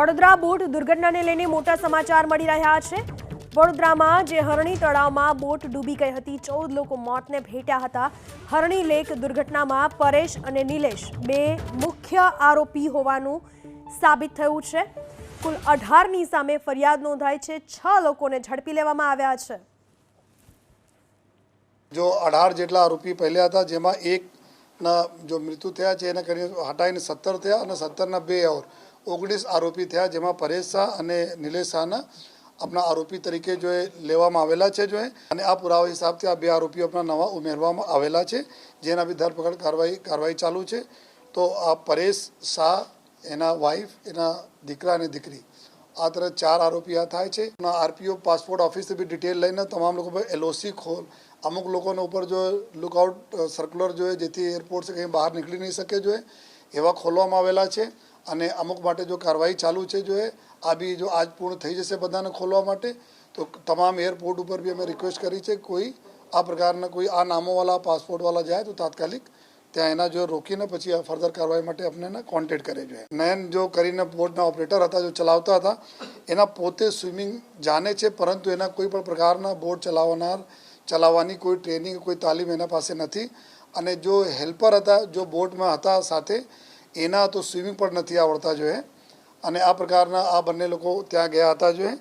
Vadodara boat દુર્ઘટનાને લઈને મોટા સમાચાર મળી રહ્યા છે. વડોદરામાં જે હરણી તળાવમાં બોટ ડૂબી ગઈ હતી, ચૌદ લોકો મોતને ભેટ્યા હતા. હરણી લેક દુર્ઘટનામાં પરેશ અને નિલેશ બે મુખ્ય આરોપી હોવાનું સાબિત થયું છે. કુલ અઢારની સામે ફરિયાદ નોંધાઈ છે. છ લોકોને ઝડપી લેવામાં આવ્યા છે. જો અઢાર જેટલા આરોપી પહેલા હતા, જેમાં એકના જો મૃત્યુ થયા છે, એને કરીને હટાઈને સત્તર થયા અને સત્તરના બે ઓર ઓગણીસ આરોપી થયા, જેમાં પરેશ શાહ અને નિલેશ શાહના આપણા આરોપી તરીકે જો લેવામાં આવેલા છે જો અને આ પુરાવા હિસાબથી આ બે આરોપીઓ આપણા નવા ઉમેરવામાં આવેલા છે, જેના બી ધરપકડ કાર્યવાહી કાર્યવાહી ચાલુ છે. તો આ પરેશ શાહ, એના વાઈફ એના દીકરા અને દીકરી. આ તરફ ચાર આરોપી આ થાય છે. આરપીઓ પાસપોર્ટ ઓફિસથી બી ડિટેલ લઈને તમામ લોકો પર એલઓસી ખોલ. અમુક લોકોના ઉપર જો લુકઆઉટ સર્ક્યુલર જોઈએ જેથી એરપોર્ટ કંઈ બહાર નીકળી નહીં શકે જોઈએ એવા ખોલવામાં આવેલા છે. અને અમુક માટે જો કાર્યવાહી ચાલુ છે જોઈએ આ બી જો આજ પૂર્ણ થઈ જશે બધાને ખોલવા માટે, તો તમામ એરપોર્ટ ઉપર બી અમે રિક્વેસ્ટ કરી છે, કોઈ આ પ્રકારના કોઈ આ નામોવાળા પાસપોર્ટવાળા જાય તો તાત્કાલિક ત્યાં એના જો રોકીને પછી આ ફર્ધર કાર્યવાહી માટે આપણને કોન્ટેક્ટ કરે જોઈએ નયન જો કરીને બોટના ઓપરેટર હતા, જો ચલાવતા હતા, એના પોતે સ્વિમિંગ જાણે છે, પરંતુ એના કોઈ પણ પ્રકારના બોટ ચલાવનાર, ચલાવવાની કોઈ ટ્રેનિંગ કોઈ તાલીમ એના પાસે નથી. અને જો હેલ્પર હતા, જો બોટમાં હતા સાથે એના તો સ્વિમિંગ પણ નથી આવડતા જોઈએ. અને આ પ્રકારના આ બંને લોકો ત્યાં ગયા હતા જોઈએ.